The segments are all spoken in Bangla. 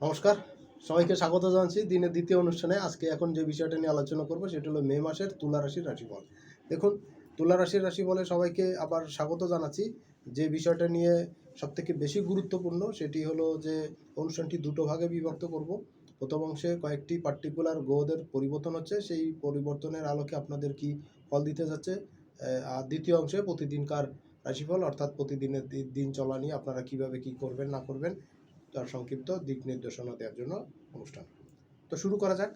নমস্কার। সবাইকে স্বাগত জানাচ্ছি দিনের দ্বিতীয় অনুষ্ঠানে। আজকে এখন যে বিষয়টা নিয়ে আলোচনা করব সেটা হলো মে মাসের তুলা রাশির রাশিফল। দেখুন, তুলা রাশির রাশিফলে সবাইকে আবার স্বাগত জানাচ্ছি। যে বিষয়টা নিয়ে সবথেকে বেশি গুরুত্বপূর্ণ সেটি হলো যে অনুষ্ঠানটি দুটো ভাগে বিভক্ত করব। প্রথম অংশে কয়েকটি পার্টিকুলার গ্রহদের পরিবর্তন হচ্ছে। সেই পরিবর্তনের আলোকে আপনাদের কি ফল দিতে যাচ্ছে? আর দ্বিতীয় অংশে প্রতিদিনকার রাশিফল অর্থাৎ প্রতিদিনের দিন চলা নিয়ে আপনারা কীভাবে কি করবেন, না করবেন তার সংক্ষিপ্ত দিক নির্দেশনা দেওয়ার জন্য অনুষ্ঠান। তো শুরু করা যাক।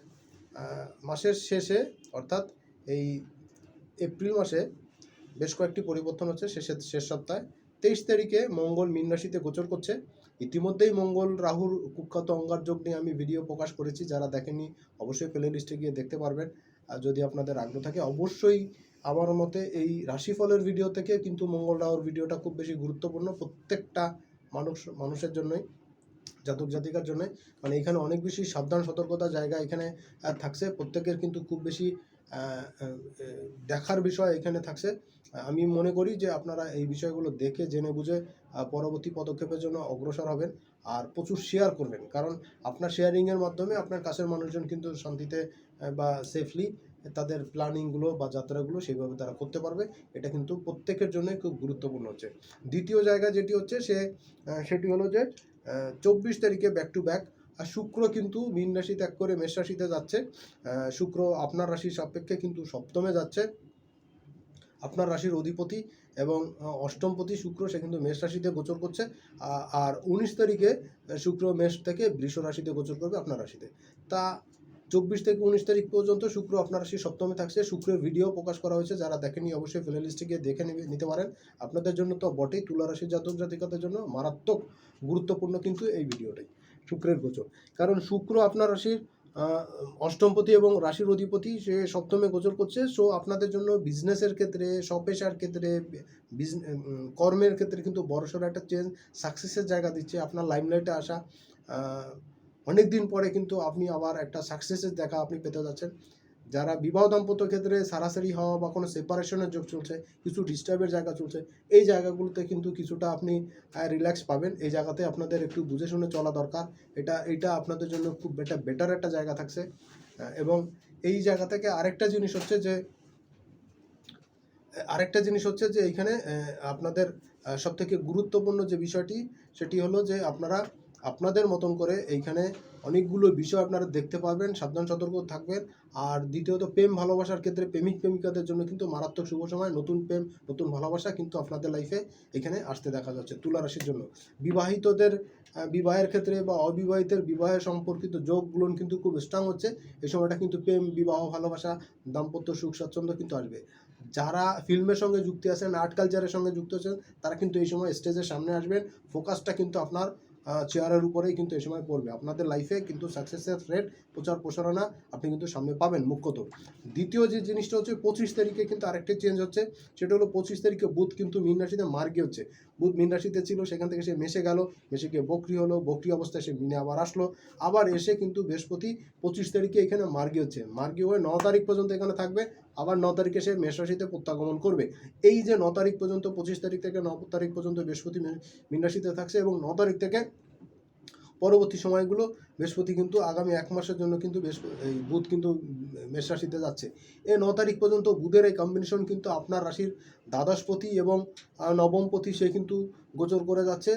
মাসের শেষে, অর্থাৎ এই এপ্রিল মাসে বেশ কয়েকটি পরিবর্তন হচ্ছে। শেষে শেষ সপ্তাহে তেইশ তারিখে মঙ্গল মীন রাশিতে গোচর করছে। ইতিমধ্যেই মঙ্গল রাহুর কুখ্যাত অঙ্গার যোগ নিয়ে আমি ভিডিও প্রকাশ করেছি। যারা দেখেনি অবশ্যই প্লে লিস্টে গিয়ে দেখতে পারবেন। আর যদি আপনাদের আগ্রহ থাকে, অবশ্যই আমার মতে এই রাশিফলের ভিডিও থেকে কিন্তু মঙ্গল রাহুর ভিডিওটা খুব বেশি গুরুত্বপূর্ণ প্রত্যেকটা মানুষ, মানুষের জন্যই। জাতক জাতিকার জন্য। মানে এখানে অনেক বেশি সাবধান, সতর্কতা জায়গা এখানে থাকছে। প্রত্যেকের কিন্তু খুব বেশি দেখার বিষয় এখানে থাকছে। আমি মনে করি যে আপনারা এই বিষয়গুলো দেখে, জেনে বুঝে পরবর্তী পদক্ষেপের জন্য অগ্রসর হবেন আর প্রচুর শেয়ার করবেন। কারণ আপনার শেয়ারিংয়ের মাধ্যমে আপনার কাছের মানুষজন কিন্তু শান্তিতে বা সেফলি তাদের প্ল্যানিংগুলো বা যাত্রাগুলো সেইভাবে তারা করতে পারবে। এটা কিন্তু প্রত্যেকের জন্যই খুব গুরুত্বপূর্ণ হচ্ছে। দ্বিতীয় জায়গা যেটি হচ্ছে সে সেটি হলো যে চব্বিশ তারিখে ব্যাক টু ব্যাক আর শুক্র কিন্তু মীন রাশি ত্যাগ করে মেষ রাশিতে যাচ্ছে। শুক্র আপনার রাশির সাপেক্ষে কিন্তু সপ্তমে যাচ্ছে। আপনার রাশির অধিপতি এবং অষ্টমপতি শুক্র, সে কিন্তু মেষ রাশিতে গোচর করছে। আর উনিশ তারিখে শুক্র মেষ থেকে বৃষ রাশিতে গোচর করবে আপনার রাশিতে। তা চব্বিশ থেকে উনিশ তারিখ পর্যন্ত শুক্র আপনার সেই সপ্তমে থাকছে। শুক্রের ভিডিও প্রকাশ করা হয়েছে, যারা দেখেনি অবশ্যই প্লে লিস্টে গিয়ে দেখে নিতে পারেন। আপনাদের জন্য তো বটেই, তুলা রাশির জাতক জাতিকাদের জন্য মারাত্মক গুরুত্বপূর্ণ কিন্তু এই ভিডিওটাই শুক্রের গোচর। কারণ শুক্র আপনার রাশির অষ্টমপতি এবং রাশির অধিপতি, সে সপ্তমে গোচর করছে। সো আপনাদের জন্য বিজনেসের ক্ষেত্রে স্বপেশার ক্ষেত্রে কর্মের ক্ষেত্রে কিন্তু বড়সড় একটা চেঞ্জ সাকসেসের জায়গা দিচ্ছে। আপনার লাইমলাইটে আসা অনেক দিন পরে কিন্তু আপনি আবার একটা সাকসেসের দেখা আপনি পেতে যাচ্ছেন। যারা বিবাহ দাম্পত্য ক্ষেত্রে সারাসারি হওয়া বা কোনো সেপারেশনের যোগ চলছে, কিছু ডিস্টার্বের জায়গা চলছে, এই জায়গাগুলোতে কিন্তু কিছুটা আপনি রিল্যাক্স পাবেন। এই জায়গাতে আপনাদের একটু বুঝে শুনে চলা দরকার। এটা এটা আপনাদের জন্য খুব বেটার বেটার একটা জায়গা থাকছে। এবং এই জায়গা থেকে আরেকটা জিনিস হচ্ছে যে আরেকটা জিনিস হচ্ছে যে এইখানে আপনাদের সব থেকে গুরুত্বপূর্ণ যে বিষয়টি, সেটি হলো যে আপনারা আপনাদের মতন করে এইখানে অনেকগুলো বিষয় আপনারা দেখতে পারবেন, সাবধান, সতর্ক থাকবেন। আর দ্বিতীয়ত, প্রেম ভালোবাসার ক্ষেত্রে প্রেমিক, প্রেমিকাদের জন্য কিন্তু মারাত্মক শুভ সময়। নতুন প্রেম, নতুন ভালোবাসা কিন্তু আপনাদের লাইফে এখানে আসতে দেখা যাচ্ছে তুলা রাশির জন্য। বিবাহিতদের বিবাহের ক্ষেত্রে বা অবিবাহিতের বিবাহের সম্পর্কিত যোগগুলো কিন্তু খুব স্ট্রং হচ্ছে। এই সময়টা কিন্তু প্রেম, বিবাহ, ভালোবাসা, দাম্পত্য সুখ, স্বাচ্ছন্দ্য কিন্তু আসবে। যারা ফিল্মের সঙ্গে যুক্ত আছেন, আর্ট কালচারের সঙ্গে যুক্ত আছেন, তারা কিন্তু এই সময় স্টেজের সামনে আসবেন। ফোকাসটা কিন্তু আপনার চেয়ারের উপরেই কিন্তু এই সময় পড়বে। আপনাদের লাইফে কিন্তু সাকসেসের রেট প্রচার প্রসারণা আপনি কিন্তু সামনে পাবেন মুখ্যত। দ্বিতীয় যে জিনিসটা হচ্ছে পঁচিশ তারিখে কিন্তু আরেকটা চেঞ্জ হচ্ছে, সেটা হলো পঁচিশ তারিখে বুধ কিন্তু মীন রাশিতে মার্গে হচ্ছে। বুধ মীন রাশিতে ছিল, সেখান থেকে সে মেশে গেল মেশে গিয়ে বকরি হলো, বকরি অবস্থায় সে মিনে আবার আসলো, আবার এসে কিন্তু বৃহস্পতি পঁচিশ তারিখে এখানে মার্গে হচ্ছে। মার্গে হয়ে ন তারিখ পর্যন্ত এখানে থাকবে, আবার ন তারিখে সে মেষ রাশিতে প্রত্যাগমন করবে। এই যে ন তারিখ পর্যন্ত, পঁচিশ তারিখ থেকে ন তারিখ পর্যন্ত বৃহস্পতি মীন রাশিতে থাকছে এবং ন তারিখ থেকে পরবর্তী সময়গুলো বৃহস্পতি কিন্তু আগামী এক মাসের জন্য কিন্তু বেশ এই বুধ কিন্তু মেষ রাশিতে যাচ্ছে। এই ন তারিখ পর্যন্ত বুধের এই কম্বিনেশন কিন্তু আপনার রাশির দ্বাদশপতি এবং নবমপতি সে কিন্তু গোচর করে যাচ্ছে।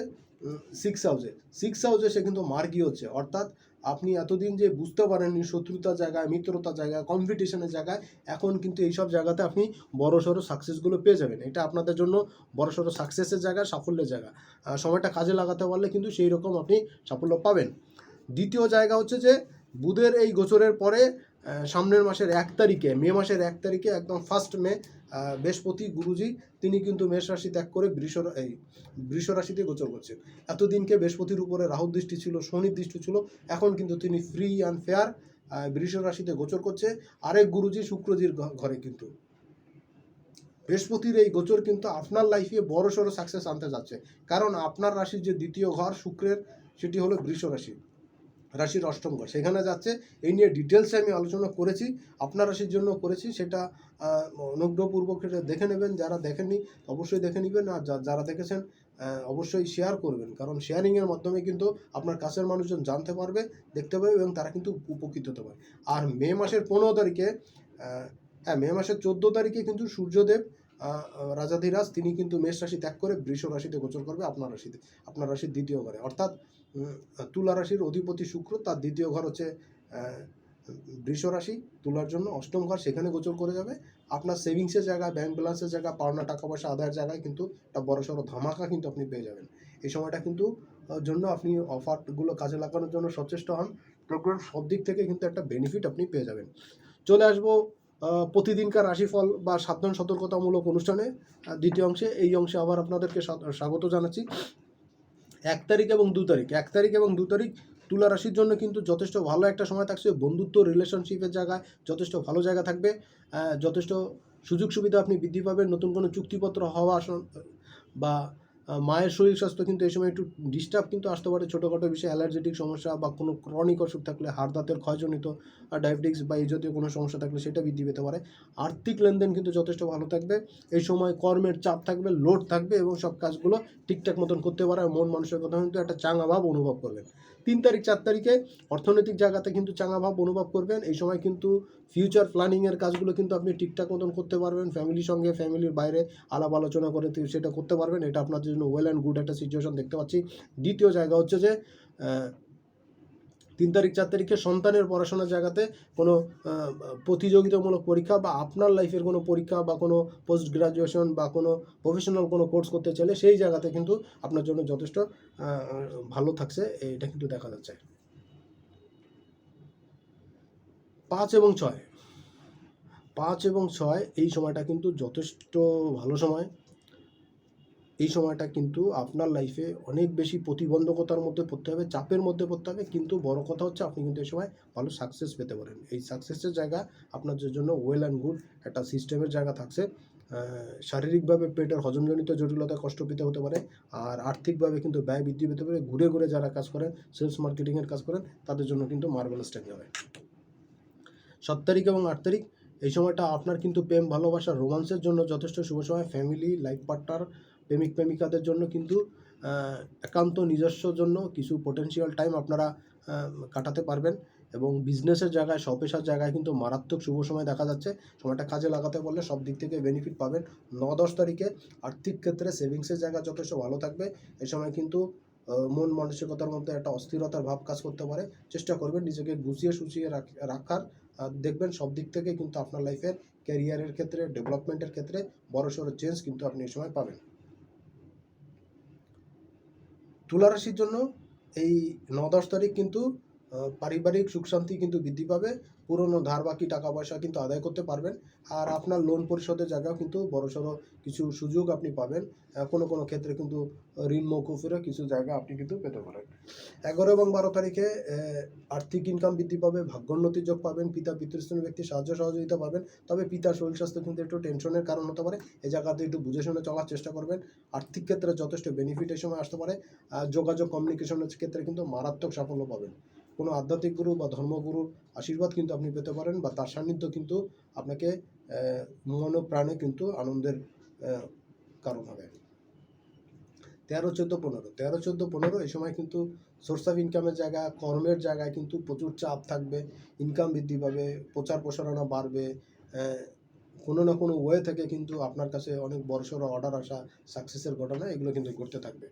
সিক্স হাউসে সিক্স হাউসে সে কিন্তু মার্গি হচ্ছে। অর্থাৎ আপনি এতদিন যে বুঝতে পারেননি শত্রুতার জায়গায়, মিত্রতার জায়গায় কম্পিটিশনের জায়গায়, এখন কিন্তু এইসব জায়গাতে আপনি বড় সড়ো সাকসেসগুলো পেয়ে যাবেন। এটা আপনাদের জন্য বড় সড়ো সাকসেসের জায়গা, সাফল্যের জায়গা। সময়টা কাজে লাগাতে পারলে কিন্তু সেই রকম আপনি সাফল্য পাবেন। দ্বিতীয় জায়গা হচ্ছে যে বুধের এই গোচরের পরে সামনের মাসের এক তারিখে, মে মাসের এক তারিখে একদম ফার্স্ট মে বৃহস্পতি গুরুজি, তিনি কিন্তু মেষ রাশি ত্যাগ করে বৃষ এই বৃষ রাশিতে গোচর করছেন। এতদিনকে বৃহস্পতির উপরে রাহু দৃষ্টি ছিল শনির দৃষ্টি ছিল, এখন কিন্তু তিনি ফ্রি অ্যান্ড ফেয়ার বৃষ রাশিতে গোচর করছে। আরেক গুরুজি শুক্রজির ঘরে কিন্তু। বৃহস্পতির এই গোচর কিন্তু আপনার লাইফে বড় সড়ো সাকসেস আনতে যাচ্ছে। কারণ আপনার রাশির যে দ্বিতীয় ঘর শুক্রের, সেটি হলো বৃষ রাশি। রাশির অষ্টম ঘর। সেখানে যাচ্ছে, এই নিয়ে ডিটেলসে আমি আলোচনা করেছি, আপনার রাশির জন্য করেছি, সেটা অনুগ্রহপূর্বক সেটা দেখে নেবেন, যারা দেখেননি অবশ্যই দেখে নেবেন, আর যারা দেখেছেন অবশ্যই শেয়ার করবেন, কারণ শেয়ারিংয়ের মাধ্যমে কিন্তু আপনার কাছের মানুষজন জানতে পারবে, দেখতে পাবে, এবং তারা কিন্তু উপকৃত হতে পারে। আর মে মাসের পনেরো তারিখে হ্যাঁ মে মাসের চোদ্দ তারিখে কিন্তু সূর্যদেব রাজাধিরাজ, তিনি কিন্তু মেষ রাশি ত্যাগ করে বৃষ রাশিতে গোচর করবে, আপনার রাশিতে, আপনার রাশির দ্বিতীয় ঘরে। অর্থাৎ তুলা রাশির অধিপতি শুক্র, তার দ্বিতীয় ঘর হচ্ছে বৃষ রাশি, তুলার জন্য অষ্টম ঘর সেখানে গোচর করে যাবে। আপনার সেভিংসের জায়গায় ব্যাংক ব্যালেন্সের জায়গায়, পাওনা টাকা পয়সা আদায়ের জায়গায় কিন্তু একটা বড় সড়ো ধামাকা কিন্তু আপনি পেয়ে যাবেন। এই সময়টা কিন্তু জন্য আপনি অফারগুলো কাজে লাগানোর জন্য সচেষ্ট হন। প্রোগ্রাম সব দিক থেকে কিন্তু একটা বেনিফিট আপনি পেয়ে যাবেন। চলে আসব প্রতিদিনকার রাশিফল বা সাবধান সতর্কতামূলক অনুষ্ঠানে দ্বিতীয় অংশে। এই অংশে আবার আপনাদেরকে স্বা- স্বাগত জানাচ্ছি। এক তারিখ এবং দু তারিখ। এক তারিখ এবং দু তারিখ তুলা রাশির জন্য কিন্তু যথেষ্ট ভালো একটা সময় থাকছে। বন্ধুত্ব রিলেশনশিপের জায়গায় যথেষ্ট ভালো জায়গা থাকবে। যথেষ্ট সুযোগ সুবিধা আপনি বৃদ্ধি পাবেন। নতুন কোনো চুক্তিপত্র হওয়া বা মায়ের শরীর স্বাস্থ্য কিন্তু এই সময় একটু ডিস্টার্ব কিন্তু আসতে পারে। ছোটোখাটো বিষয়ে অ্যালার্জেটিক সমস্যা বা কোনো ক্রনিক অসুখ থাকলে হাড় দাঁতের ক্ষয়জনিত ডায়াবেটিক্স বা এই জাতীয় কোনো সমস্যা থাকলে সেটা বৃদ্ধি পেতে পারে। আর্থিক লেনদেন কিন্তু যথেষ্ট ভালো থাকবে। এই সময় কর্মের চাপ থাকবে লোড থাকবে এবং সব কাজগুলো ঠিকঠাক মতন করতে পারে। মন মানুষের কথা কিন্তু একটা চাঙা ভাব অনুভব করবেন। তিন তারিখ, চার তারিখে অর্থনৈতিক জায়গাতে কিন্তু চাঙা ভাব অনুভব করবেন। এই সময় কিন্তু ফিউচার প্ল্যানিংয়ের কাজগুলো কিন্তু আপনি ঠিকঠাক মতন করতে পারবেন। ফ্যামিলির সঙ্গে ফ্যামিলির বাইরে আলাপ আলোচনা করে সেটা করতে পারবেন। এটা আপনাদের জন্য ওয়েল অ্যান্ড গুড একটা সিচুয়েশন দেখতে পাচ্ছি। দ্বিতীয় জায়গা হচ্ছে যে তিন তারিখ, চার তারিখে সন্তানের পড়াশোনার জায়গাতে কোনো প্রতিযোগিতামূলক পরীক্ষা বা আপনার লাইফের কোনো পরীক্ষা বা কোনো পোস্ট গ্রাজুয়েশন বা কোনো প্রফেশনাল কোনো কোর্স করতে চাইলে সেই জায়গাতে কিন্তু আপনার জন্য যথেষ্ট ভালো থাকছে। এটা কিন্তু দেখা যাচ্ছে। পাঁচ এবং ছয়। পাঁচ এবং ছয় এই সময়টা কিন্তু যথেষ্ট ভালো সময়। এই সময়টা কিন্তু আপনার লাইফে অনেক বেশি প্রতিবন্ধকতার মধ্যে পড়তে হবে, চাপের মধ্যে পড়তে হবে। কিন্তু বড় কথা হচ্ছে আপনি কিন্তু এই সময় ভালো সাকসেস পেতে পারেন। এই সাকসেসের জায়গা আপনাদের জন্য ওয়েল অ্যান্ড গুড একটা সিস্টেমের জায়গা থাকছে। শারীরিকভাবে পেটের হজমজনিত জটিলতা কষ্ট পেতে হতে পারে। আর আর্থিকভাবে কিন্তু ব্যয় বৃদ্ধি পেতে পারে। ঘুরে ঘুরে যারা কাজ করেন সেলস মার্কেটিংয়ের কাজ করেন, তাদের জন্য কিন্তু মার্বেলাস টাইম যাবে সাত তারিখ এবং আট তারিখ, এই সময়টা আপনার কিন্তু প্রেম, ভালোবাসা রোমান্সের জন্য যথেষ্ট শুভ সময়। ফ্যামিলি লাইফ পার্টনার প্রেমিক প্রেমিকাদের জন্য কিন্তু একান্ত নিজস্ব জন্য কিছু পোটেনশিয়াল টাইম আপনারা কাটাতে পারবেন। এবং বিজনেসের জায়গায় স্বপেশার জায়গায় কিন্তু মারাত্মক শুভ সময় দেখা যাচ্ছে। সময়টা কাজে লাগাতে পারলে সব দিক থেকে বেনিফিট পাবেন। ন দশ তারিখে আর্থিক ক্ষেত্রে সেভিংসের জায়গা যথেষ্ট ভালো থাকবে। এই সময় কিন্তু মন মানসিকতার মধ্যে একটা অস্থিরতার ভাব কাজ করতে পারে। চেষ্টা করবেন নিজেকে গুছিয়ে সুচিয়ে রাখার। দেখবেন সব দিক থেকে কিন্তু আপনার লাইফের ক্যারিয়ারের ক্ষেত্রে ডেভেলপমেন্টের ক্ষেত্রে বড়সড় চেঞ্জ কিন্তু আপনি এই সময় পাবেন। তুলা রাশির জন্য এই ন দশ তারিখ কিন্তু পারিবারিক সুখ শান্তি কিন্তু বৃদ্ধি পাবে, পুরনো ধার বাকি টাকা পয়সা কিন্তু আদায় করতে পারবেন, আর আপনার লোন পরিশোধের জায়গাও কিন্তু বড়সড় কিছু সুযোগ আপনি পাবেন কোনো কোনো ক্ষেত্রে কিন্তু ঋণ মৌকুফেরও কিছু জায়গা আপনি কিন্তু পেতে পারেন। এগারো এবং বারো তারিখে আর্থিক ইনকাম বৃদ্ধি পাবে ভাগ্যোন্নতির যোগ পাবেন, পিতা পিতৃস্থানীয় ব্যক্তি সাহায্য সহযোগিতা পাবেন, তবে পিতার শরীর স্বাস্থ্য কিন্তু একটু টেনশনের কারণ হতে পারে এই জায়গাতে একটু বুঝে শুনে চলার চেষ্টা করবেন, আর্থিক ক্ষেত্রে যথেষ্ট বেনিফিট এই সময় আসতে পারে যোগাযোগ কমিউনিকেশনের ক্ষেত্রে কিন্তু মারাত্মক সাফল্য পাবেন। কোনো আধ্যাত্মিক গুরু বা ধর্মগুরুর আশীর্বাদ কিন্তু আপনি পেতে পারেন বা তার সান্নিধ্য কিন্তু আপনাকে মন প্রাণে কিন্তু আনন্দের কারণ হবে। তেরো, চোদ্দ, পনেরো। তেরো, চোদ্দ, পনেরো এই সময় কিন্তু সোর্স অফ ইনকামের জায়গা, কর্মের জায়গায় কিন্তু প্রচুর চাপ থাকবে ইনকাম বৃদ্ধি পাবে, প্রচার প্রসারণা বাড়বে কোনো না কোনো ওয়ে থেকে কিন্তু আপনার কাছে অনেক বড়সড় অর্ডার আসা সাকসেসের ঘটনা এগুলো কিন্তু ঘটতে থাকবে।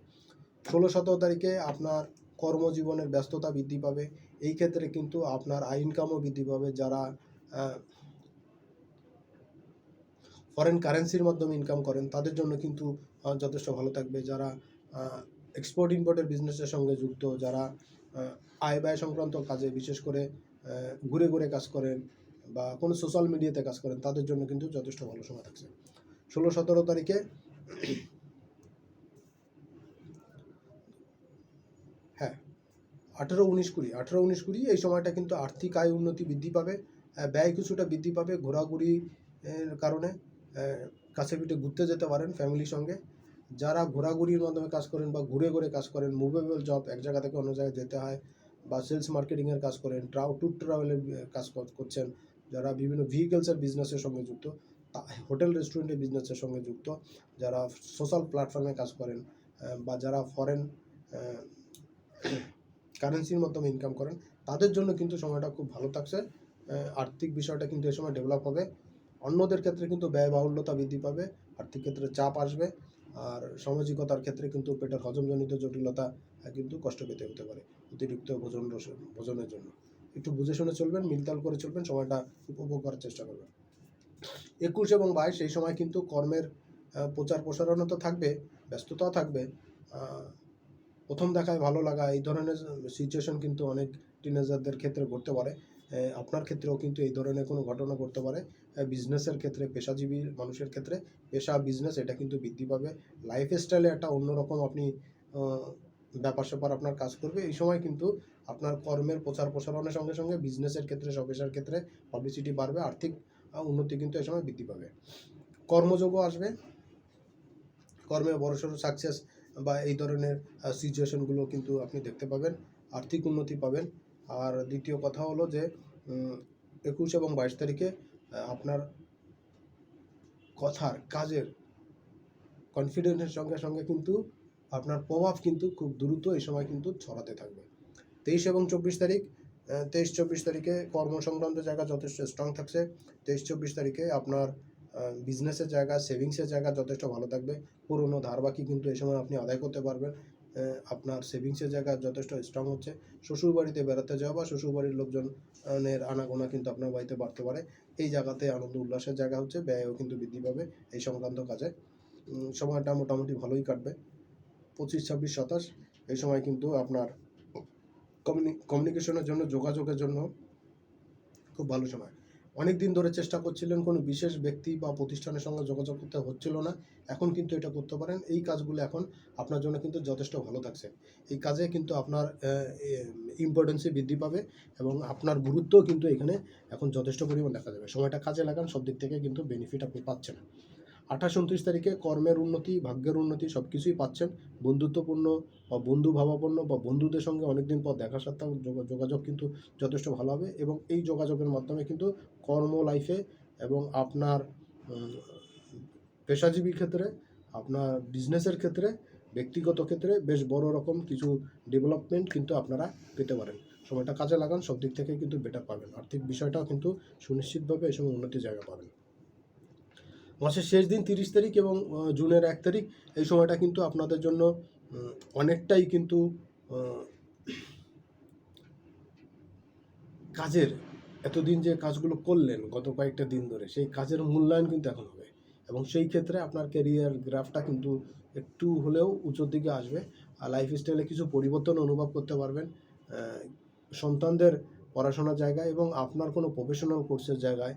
ষোলো, সতেরো তারিখে আপনার কর্মজীবনের ব্যস্ততা বৃদ্ধি পাবে। এই ক্ষেত্রে কিন্তু আপনার আয় ইনকামও বৃদ্ধি পাবে। যারা ফরেন কারেন্সির মাধ্যমে ইনকাম করেন, তাদের জন্য কিন্তু যথেষ্ট ভালো থাকবে। যারা এক্সপোর্ট ইম্পোর্টের বিজনেসের সঙ্গে যুক্ত, যারা আয় ব্যয় সংক্রান্ত কাজে, বিশেষ করে ঘুরে ঘুরে কাজ করেন বা কোনো সোশ্যাল মিডিয়াতে কাজ করেন, তাদের জন্য কিন্তু যথেষ্ট ভালো সময় থাকছে। ষোলো সতেরো তারিখে হ্যাঁ আঠেরো উনিশ কুড়ি, আঠেরো উনিশ কুড়ি এই সময়টা কিন্তু আর্থিক আয় উন্নতি বৃদ্ধি পাবে ব্যয় কিছুটা বৃদ্ধি পাবে ঘোরাঘুরি কারণে কাছে পিঠে ঘুরতে যেতে পারেন ফ্যামিলির সঙ্গে। যারা ঘোরাঘুরির মাধ্যমে কাজ করেন বা ঘুরে ঘুরে কাজ করেন মুভেবল জব এক জায়গা থেকে অন্য জায়গায় যেতে হয় বা সেলস মার্কেটিংয়ের কাজ করেন ট্রাউ ট্যুর ট্রাভেলের কাজ করছেন, যারা বিভিন্ন ভেহিকেলসের বিজনেসের সঙ্গে যুক্ত হোটেল রেস্টুরেন্টের বিজনেসের সঙ্গে যুক্ত, যারা সোশ্যাল প্ল্যাটফর্মে কাজ করেন বা যারা ফরেন কারেন্সির মাধ্যমে ইনকাম করেন, তাদের জন্য কিন্তু সময়টা খুব ভালো থাকছে। আর্থিক বিষয়টা কিন্তু এই সময় ডেভেলপ হবে। অন্যদের ক্ষেত্রে কিন্তু ব্যয়বাহুল্যতা বৃদ্ধি পাবে, আর্থিক ক্ষেত্রে চাপ আসবে, আর সামাজিকতার ক্ষেত্রে কিন্তু পেটের হজমজনিত জটিলতা কিন্তু কষ্ট পেতে হতে পারে অতিরিক্ত ভোজন ভোজনের জন্য। একটু বুঝে শুনে চলবেন, মিলতাল করে চলবেন, সময়টা উপভোগ করার চেষ্টা করবেন। একুশ এবং বাইশ, এই সময় কিন্তু কর্মের প্রচার প্রসারণও তো থাকবে, ব্যস্ততাও থাকবে প্রথম দেখায় ভালো লাগা, এই ধরনের সিচুয়েশন কিন্তু অনেক টিনেজারদের ক্ষেত্রে ঘটতে পারে। আপনার ক্ষেত্রেও কিন্তু এই ধরনের কোনো ঘটনা ঘটতে পারে। বিজনেসের ক্ষেত্রে, পেশাজীবী মানুষের ক্ষেত্রে, পেশা বিজনেস এটা কিন্তু বৃদ্ধি পাবে। লাইফ স্টাইলে একটা অন্যরকম আপনি ব্যাপার স্যাপার আপনার কাজ করবে। এই সময় কিন্তু আপনার কর্মের প্রচার প্রসারণের সঙ্গে সঙ্গে বিজনেসের ক্ষেত্রে পেশার ক্ষেত্রে পাবলিসিটি বাড়বে, আর্থিক উন্নতি কিন্তু এই সময় বৃদ্ধি পাবে। কর্মযোগও আসবে। কর্মে বড়সড় সাকসেস বা এই ধরনের সিচুয়েশনগুলো কিন্তু আপনি দেখতে পাবেন, আর্থিক উন্নতি পাবেন। আর দ্বিতীয় কথা হলো যে একুশ এবং বাইশ তারিখে আপনার কথার, কাজের কনফিডেন্সের সঙ্গে সঙ্গে কিন্তু আপনার প্রভাব কিন্তু খুব দ্রুত এই সময় কিন্তু ছড়াতে থাকবে। তেইশ এবং চব্বিশ তারিখ তেইশ চব্বিশ তারিখে কর্ম সংক্রান্ত জায়গা যথেষ্ট স্ট্রং থাকছে। তেইশ চব্বিশ তারিখে আপনার বিজনেসের জায়গা সেভিংসের জায়গা যথেষ্ট ভালো থাকবে। পুরনো ধার বাকি কিন্তু এই সময় আপনি আদায় করতে পারবেন। আপনার সেভিংসের জায়গা যথেষ্ট স্ট্রং হচ্ছে। শ্বশুর বাড়িতে বেড়াতে যাওয়া বা শ্বশুর বাড়ির লোকজনের আনাগোনা কিন্তু আপনার বাড়িতে বাড়তে পারে। এই জায়গাতে আনন্দ, উল্লাসের জায়গা হচ্ছে, ব্যয়ও কিন্তু বৃদ্ধি পাবে এই সংক্রান্ত কাজে। সময়টা মোটামুটি ভালোই কাটবে। পঁচিশ, ছাব্বিশ, সাতাশ, এই সময় কিন্তু আপনার কমিউনিকেশনের জন্য, যোগাযোগের জন্য খুব ভালো সময়। অনেক দিন ধরে চেষ্টা করছিলেন, কোনো বিশেষ ব্যক্তি বা প্রতিষ্ঠানের সঙ্গে যোগাযোগ করতে হচ্ছিল না। এখন কিন্তু এটা করতে পারেন। এই কাজগুলো এখন আপনার জন্য কিন্তু যথেষ্ট ভালো থাকছে। এই কাজে কিন্তু আপনার ইম্পর্টেন্সি বৃদ্ধি পাবে এবং আপনার গুরুত্ব কিন্তু এখানে এখন যথেষ্ট পরিমাণ দেখা যাবে। সময়টা কাজে লাগান, সব দিক থেকে কিন্তু বেনিফিট আপনি পাচ্ছেন। আঠাশ উনত্রিশ তারিখে কর্মের উন্নতি, ভাগ্যের উন্নতি সব কিছুই পাচ্ছেন। বন্ধুত্বপূর্ণ বা বন্ধু ভাবাপন্ন বা বন্ধুদের সঙ্গে অনেকদিন পর দেখা সাক্ষাৎ যোগা- যোগাযোগ কিন্তু যথেষ্ট ভালো হবে এবং এই যোগাযোগের মাধ্যমে কিন্তু কর্ম লাইফে এবং আপনার পেশাজীবী ক্ষেত্রে, আপনার বিজনেসের ক্ষেত্রে, ব্যক্তিগত ক্ষেত্রে বেশ বড় রকম কিছু ডেভেলপমেন্ট কিন্তু আপনারা পেতে পারেন। সময়টা কাজে লাগান, সব দিক থেকে কিন্তু বেটার পাবেন। আর্থিক বিষয়টাও কিন্তু সুনিশ্চিতভাবে এই সময় উন্নতির জায়গা পাবেন। মাসের শেষ দিন তিরিশ তারিখ এবং জুনের এক তারিখ, এই সময়টা কিন্তু আপনাদের জন্য অনেকটাই কিন্তু কাজের, এতদিন যে কাজগুলো করলেন গত কয়েকটা দিন ধরে, সেই কাজের মূল্যায়ন কিন্তু এখন হবে। এবং সেই ক্ষেত্রে আপনার ক্যারিয়ার গ্রাফটা কিন্তু একটু হলেও উঁচুর দিকে আসবে। আর লাইফ স্টাইলে কিছু পরিবর্তন অনুভব করতে পারবেন। সন্তানদের পড়াশোনার জায়গায় এবং আপনার কোনো প্রফেশনাল কোর্সের জায়গায়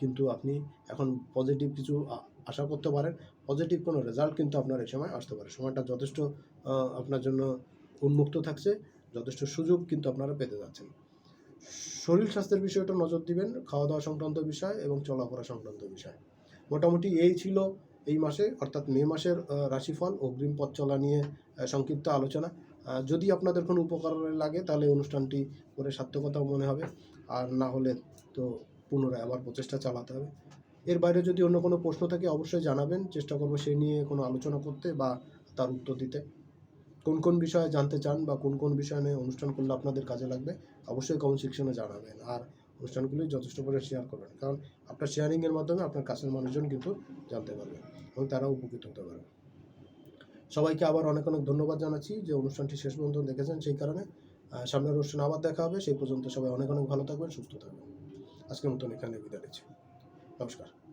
কিন্তু আপনি এখন পজিটিভ কিছু আশা করতে পারেন। পজিটিভ কোনো রেজাল্ট কিন্তু আপনার এই সময় আসতে পারে। সময়টা যথেষ্ট আপনার জন্য উন্মুক্ত থাকছে, যথেষ্ট সুযোগ কিন্তু আপনারা পেতে যাচ্ছেন। শরীর স্বাস্থ্যের বিষয়টা নজর দিবেন খাওয়া দাওয়া সংক্রান্ত বিষয় এবং চলাফেরা সংক্রান্ত বিষয়। মোটামুটি এই ছিল এই মাসে, অর্থাৎ মে মাসের রাশিফল, অগ্রিম পথ চলা নিয়ে সংক্ষিপ্ত আলোচনা। যদি আপনাদের কোনো উপকার লাগে, তাহলে অনুষ্ঠানটি করে সার্থকতা মনে হবে। আর না হলে তো পুনরায় আবার প্রচেষ্টা চালাতে হবে। এর বাইরে যদি অন্য কোনো প্রশ্ন থাকে, অবশ্যই জানাবেন। চেষ্টা করব সেই নিয়ে কোনো আলোচনা করতে বা তার উত্তর দিতে। কোন কোন বিষয়ে জানতে চান বা কোন কোন বিষয় নিয়ে অনুষ্ঠান করলে আপনাদের কাজে লাগবে, অবশ্যই কমেন্ট সেকশনে জানাবেন। আর অনুষ্ঠানগুলি যথেষ্ট করে শেয়ার করবেন। কারণ আপনার শেয়ারিংয়ের মাধ্যমে আপনার কাছের মানুষজন কিন্তু জানতে পারবে এবং তারাও উপকৃত হতে পারবে। সবাইকে আবার অনেক অনেক ধন্যবাদ জানাচ্ছি যে অনুষ্ঠানটি শেষ পর্যন্ত দেখেছেন সেই কারণে। সামনের অনুষ্ঠান আবার দেখা হবে। সেই পর্যন্ত সবাই অনেক অনেক ভালো থাকবেন, সুস্থ থাকবেন। আজকের মতন এখানে বিদায় নিচ্ছি। নমস্কার।